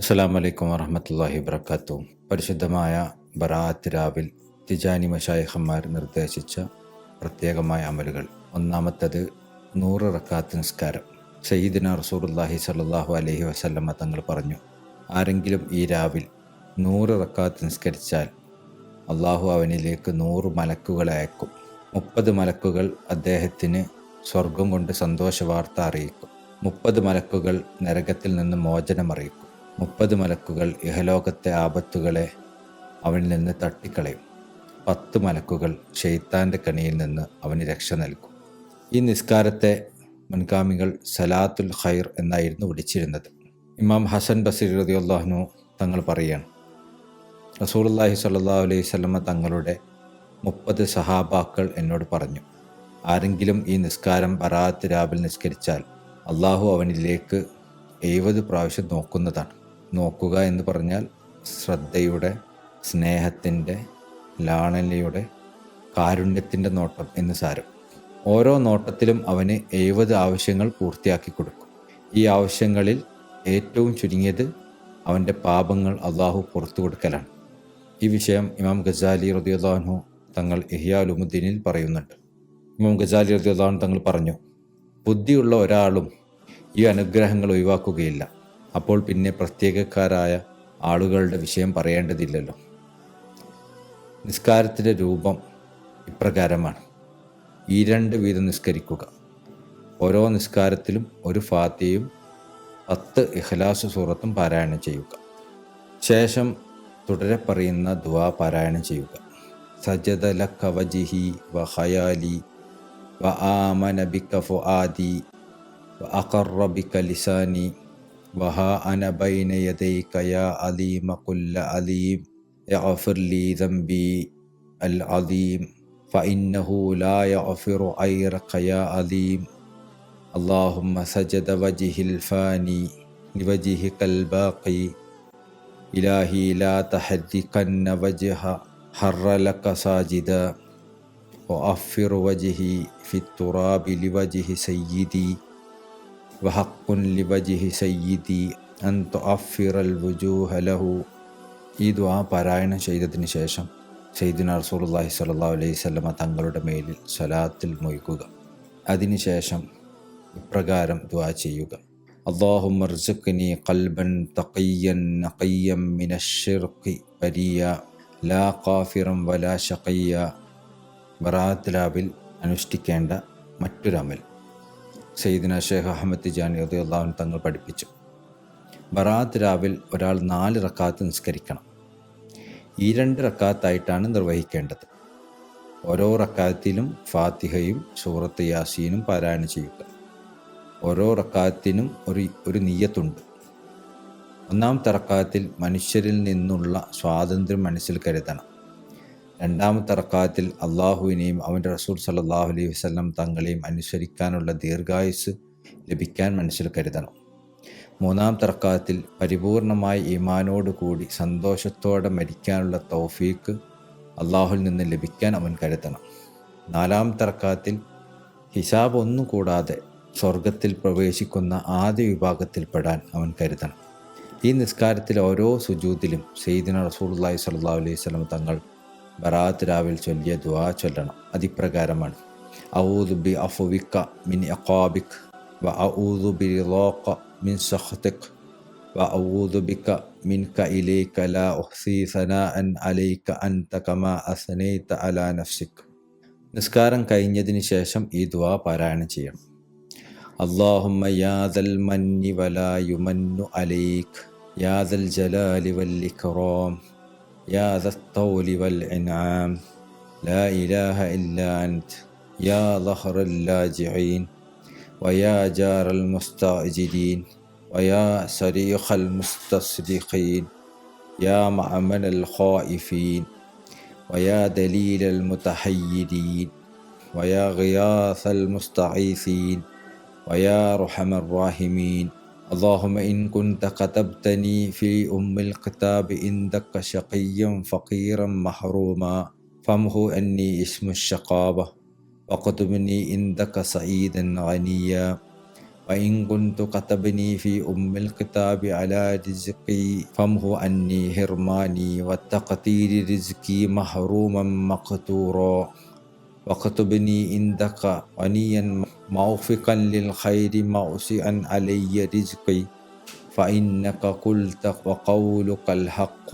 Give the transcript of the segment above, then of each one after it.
അസ്സാം വലൈക്കും വറഹമത്തല്ലാഹി വർക്കാത്തു പരിശുദ്ധമായ ബറാത്ത് രാവിൽ തിജാനി മഷായഹന്മാർ നിർദ്ദേശിച്ച പ്രത്യേകമായ അമലുകൾ. ഒന്നാമത്തത് നൂറ് റക്കാത്ത് നിസ്കാരം. സയ്യിദിന റസൂർല്ലാഹി സല്ലാഹു അലഹി വസല്ലമ്മ തങ്ങൾ പറഞ്ഞു ആരെങ്കിലും ഈ രാവിൽ നൂറ് റക്കാത്ത് നിസ്കരിച്ചാൽ അള്ളാഹു അവനിലേക്ക് നൂറ് മലക്കുകളെ അയക്കും. മുപ്പത് മലക്കുകൾ അദ്ദേഹത്തിന് സ്വർഗം കൊണ്ട് സന്തോഷ വാർത്ത അറിയിക്കും. മുപ്പത് മലക്കുകൾ നരകത്തിൽ നിന്ന് മോചനം അറിയിക്കും. മുപ്പത് മലക്കുകൾ ഇഹലോകത്തെ ആപത്തുകളെ അവനിൽ നിന്ന് തട്ടിക്കളയും. പത്ത് മലക്കുകൾ ഷെയ്ത്താന്റെ കണിയിൽ നിന്ന് അവന് രക്ഷ നൽകും. ഈ നിസ്കാരത്തെ മുൻഗാമികൾ സലാത്തുൽ ഖൈർ എന്നായിരുന്നു വിളിച്ചിരുന്നത്. ഇമാം ഹസൻ ബസീർ റതിയുള്ളാഹ്നു തങ്ങൾ പറയുകയാണ് റസൂലുള്ളാഹി സല്ലാ അലൈഹി സ്വലമ തങ്ങളുടെ മുപ്പത് സഹാബാക്കൾ എന്നോട് പറഞ്ഞു ആരെങ്കിലും ഈ നിസ്കാരം ബറാത്ത് രാവിൽ നിസ്കരിച്ചാൽ അള്ളാഹു അവനിലേക്ക് എഴുപത് പ്രാവശ്യം നോക്കുന്നതാണ്. നോക്കുക എന്ന് പറഞ്ഞാൽ ശ്രദ്ധയുടെ സ്നേഹത്തിന്റെ ലാളനയുടെ കാരുണ്യത്തിന്റെ നോട്ടം എന്ന് സാരം. ഓരോ നോട്ടത്തിലും അവന് എഴുപത് ആവശ്യങ്ങൾ പൂർത്തിയാക്കി കൊടുക്കും. ഈ ആവശ്യങ്ങളിൽ ഏറ്റവും ചുരുങ്ങിയത് അവന്റെ പാപങ്ങൾ അള്ളാഹു പുറത്തു കൊടുക്കലാണ്. ഈ വിഷയം ഇമാം ഗസാലി റദിയുദ്ദാൻഹു തങ്ങൾ ഇഹിയാലുമുദ്ദീനിൽ പറയുന്നുണ്ട്. ഇമാം ഗസാലി റദിയുദ്ദാൻ തങ്ങൾ പറഞ്ഞു ബുദ്ധിയുള്ള ഒരാളും ഈ അനുഗ്രഹങ്ങൾ ഒഴിവാക്കുകയില്ല. അപ്പോൾ പിന്നെ പ്രത്യേകക്കാരായ ആളുകളുടെ വിഷയം പറയേണ്ടതില്ലല്ലോ. നിസ്കാരത്തിന്റെ രൂപം ഇപ്രകാരമാണ്. ഈ രണ്ട് വീതം നിസ്കരിക്കുക. ഓരോ നിസ്കാരത്തിലും ഒരു ഫാത്തിയും പത്ത് ഇഖ്ലാസ് സൂറത്തും പാരായണം ചെയ്യുക. ശേഷം തുടരെ പറയുന്ന ദുവാ പാരായണം ചെയ്യുക. സജദ ലക്ക വജിഹി വ ഹയാലി വ ആമന കഫു ഫുആദി വ അഖറ കലിസാനി ലിസാനി وها أنا بين يديك يا عليم كل عليم اغفر لي ذنبي العظيم فإنه لا يغفر غيرك يا عليم. اللهم سجد وجه الفاني لوجهك الباقي. إلهي لا تحركن وجه حر لك ساجدا. وأفر وجهي في التراب لوجه سيدي. وحق لوجه سيدي أن تؤفر الوجوه له ഈ ദ്വാ പാരായണം ചെയ്തതിന് ശേഷം സയ്യിദിന റസൂലുള്ളാഹി സ്വല്ലല്ലാഹു അലൈഹി വസല്ലമ തങ്ങളുടെ മേലിൽ സ്വലാത്തിൽ മൊയ്ക്കുക അതിനുശേഷം ഇപ്രകാരം ദ്വാ ചെയ്യുക اللهم ارزقني قلبا تقيا نقيا من الشرق بريا لا കാഫിറം ولا شقيا ബറാത്ത് ലാബിൽ അനുഷ്ഠിക്കേണ്ട മറ്റൊരമൽ സയ്യിദിന ഷേഖ് അഹമ്മദ് തിജാനി റളിയല്ലാഹു തങ്ങൾ പഠിപ്പിച്ചു. ബറാത്ത് രാവിൽ ഒരാൾ നാല് റക്കാത്ത് നിസ്കരിക്കണം. ഈ രണ്ട് റക്കാത്തായിട്ടാണ് നിർവഹിക്കേണ്ടത്. ഓരോ റക്കാത്തിലും ഫാത്തിഹയും സൂറത്ത് യാസീനും പാരായണം ചെയ്യുക. ഓരോ റക്കാത്തിനും ഒരു ഒരു നീയത്തുണ്ട്. ഒന്നാം റക്കാത്തിൽ മനുഷ്യരിൽ നിന്നുള്ള സ്വാതന്ത്ര്യം മനസ്സിൽ കരുതണം. രണ്ടാമത്തെ റക്കാത്തിൽ അള്ളാഹുവിനെയും അവന്റെ റസൂൽ സല്ലാഹു അലൈഹി വസ്ലം തങ്ങളെയും അനുസരിക്കാനുള്ള ദീർഘായുസ് ലഭിക്കാൻ മനസ്സിൽ കരുതണം. മൂന്നാം തർക്കാത്തിൽ പരിപൂർണമായ ഈമാനോടുകൂടി സന്തോഷത്തോടെ മരിക്കാനുള്ള തൗഫീക്ക് അള്ളാഹുൽ നിന്ന് ലഭിക്കാൻ അവൻ കരുതണം. നാലാം തർക്കാത്തിൽ ഹിസാബ് ഒന്നും കൂടാതെ സ്വർഗത്തിൽ പ്രവേശിക്കുന്ന ആദ്യ വിഭാഗത്തിൽപ്പെടാൻ അവൻ കരുതണം. ഈ നിസ്കാരത്തിൽ ഓരോ സുജൂതിലും സെയ്ദിന റസൂൽ റസൂലുള്ളാഹി സല്ലാ അലൈഹി വസല്ലം തങ്ങൾ ബറാത്ത് രാവിൽ ചൊല്ലിയ ദുആ ചൊല്ലണം അതിപ്രകാരമാണ് ഔദു ബി അഫുവിക്ക മിൻ അഖാബിക് വ ഔദു ബി റിളാഖ മിൻ സഖ്തിക് വ ഔദു ബിക മിൻക ഇലൈക ലാ ഉഹ്സി സനാഅൻ അലൈക അൻത കമാ അസ്നൈത അലാ നഫ്സിക് നിസ്കാരം കഴിഞ്ഞതിന് ശേഷം ഈ ദുആ പാരായണം ചെയ്യണം اللهم يا ذا المن ولا يمن عليك يا ذا الجلال والإكرام يا ذا الطول والإنعام لا إله إلا أنت يا ظهر اللاجعين ويا جار المستعجلين ويا صريخ المستصرخين يا معمن الخائفين ويا دليل المتحيرين ويا غياث المستعيثين ويا أرحم الراحمين. اللهم إن كنت كتبتني في أم الكتاب عندك شقيا فقيرا محروما فامه أني اسم الشقابة واكتبني عندك سعيدا غنيا وإن كنت كتبني في أم الكتاب على رزقي فمه أني هرماني وتقتير رزقي محروما مقتورا واكتبني عندك غنيا موفقا للخير موسعا علي رزقي فإنك قلت وقولك الحق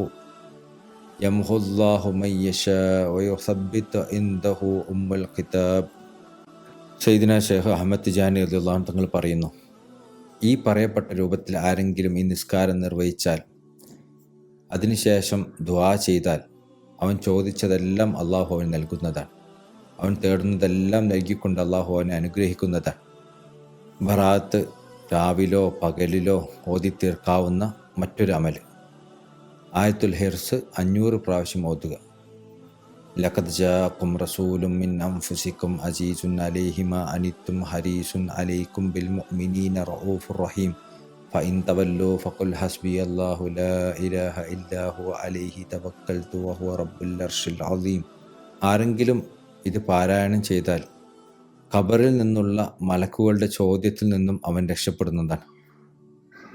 يمحو الله من يشاء ويثبت عنده أم الكتاب സൈദിന ഷേഖ് അഹമ്മദ് തിജാനി അള്ളാഹു തങ്ങൾ പറയുന്നു ഈ പറയപ്പെട്ട രൂപത്തിൽ ആരെങ്കിലും ഈ നിസ്കാരം നിർവഹിച്ചാൽ അതിനുശേഷം ദ്വാ ചെയ്താൽ അവൻ ചോദിച്ചതെല്ലാം അള്ളാഹു അവൻ നൽകുന്നതാണ് അവൻ തേടുന്നതെല്ലാം നൽകിക്കൊണ്ട് അള്ളാഹു അവനെ അനുഗ്രഹിക്കുന്നതാണ് ബറാത്ത് രാവിലോ പകലിലോ ഓതി തീർക്കാവുന്ന മറ്റൊരു അമൽ ആയത്തുൽ ഹിർസ് അഞ്ഞൂറ് പ്രാവശ്യം ഓതുക. ലഖദ് ജാക്കും റസൂലും മിൻ അൻഫുസിക്കും അസീസുൻ അലേഹിമ അനിത്തും ഹരീസുൻ അലൈക്കും ബിൽ മുഅ്മിനീന റഊഫുർ റഹീം. ലാ ഇലാഹ ഇല്ലാ ഹുവ അലൈഹി തവക്കൽതു വഹുവ റബ്ബുൽ അർശിൽ അസീം ആരെങ്കിലും ഇത് പാരായണം ചെയ്താൽ ഖബറിൽ നിന്നുള്ള മലക്കുകളുടെ ചോദ്യത്തിൽ നിന്നും അവൻ രക്ഷപ്പെടുന്നതാണ്.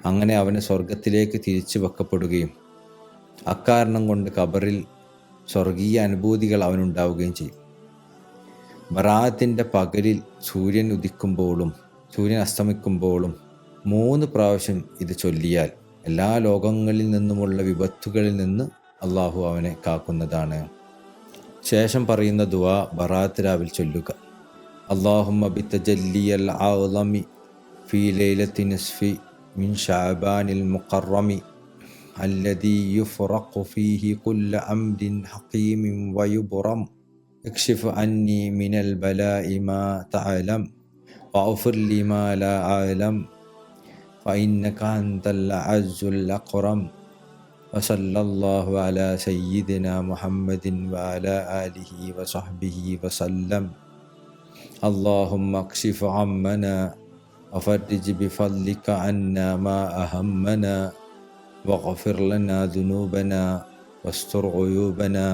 അങ്ങനെ അവന് സ്വർഗത്തിലേക്ക് തിരിച്ചു വെക്കപ്പെടുകയും അക്കാരണം കൊണ്ട് ഖബറിൽ സ്വർഗീയ അനുഭൂതികൾ അവനുണ്ടാവുകയും ചെയ്യും. ബറാത്തിന്റെ പകലിൽ സൂര്യൻ ഉദിക്കുമ്പോഴും സൂര്യൻ അസ്തമിക്കുമ്പോഴും മൂന്ന് പ്രാവശ്യം ഇത് ചൊല്ലിയാൽ എല്ലാ ലോകങ്ങളിൽ നിന്നുമുള്ള വിപത്തുകളിൽ നിന്ന് അള്ളാഹു അവനെ കാക്കുന്നതാണ്. ശേഷം പറയുന്ന ദുവാ ബറാത്ത് രാവിൽ ചൊല്ലുക അള്ളാഹുമ്മ ബിത്തജല്ലിയൽ ആളമി ഫി ലൈലത്തി നിസ്ഫി മിൻ ഷാബാനിൽ മുഖറമി الذي يفرق فيه كل أمر حكيم ويبرم اكشف عني من البلاء ما تعلم واغفر لي ما لا أعلم فإنك أنت الأعز الأكرم وصلى الله على سيدنا محمد وعلى آله وصحبه وسلم. اللهم اكشف عمنا وفرج بفضلك عنا ما أهمنا واغفر لنا ذنوبنا واستر عيوبنا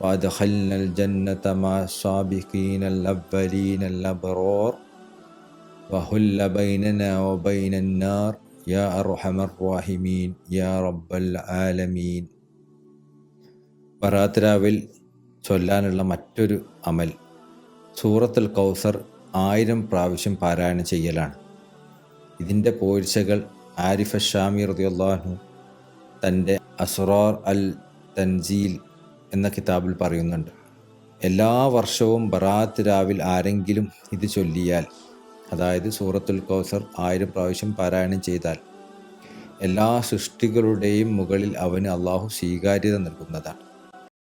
وأدخلنا الجنة مع السابقين الأولين الأبرار وهل بيننا وبين النار يا യാ അർഹമർവാഹിമീൻ യാ റബ്ബൽ ആലമീൻ ബറാത്തിരാവിൽ ചൊല്ലാനുള്ള മറ്റൊരു അമൽ. സൂറത്തുൽ കൗസർ ആയിരം പ്രാവശ്യം പാരായണം ചെയ്യലാണ്. ഇതിന്റെ പോഴ്ചകൾ ആരിഫ ഷാമി റതിയുള്ളാഹു തന്റെ അസുറാർ അൽ തൻസീൽ എന്ന കിതാബിൽ പറയുന്നുണ്ട്. എല്ലാ വർഷവും ബറാത്ത് രാവിൽ ആരെങ്കിലും ഇത് ചൊല്ലിയാൽ അതായത് സൂറത്തുൽ കൗസർ ആയിരം പ്രാവശ്യം പാരായണം ചെയ്താൽ എല്ലാ സൃഷ്ടികളുടെയും മുകളിൽ അവന് അള്ളാഹു സ്വീകാര്യത നൽകുന്നതാണ്.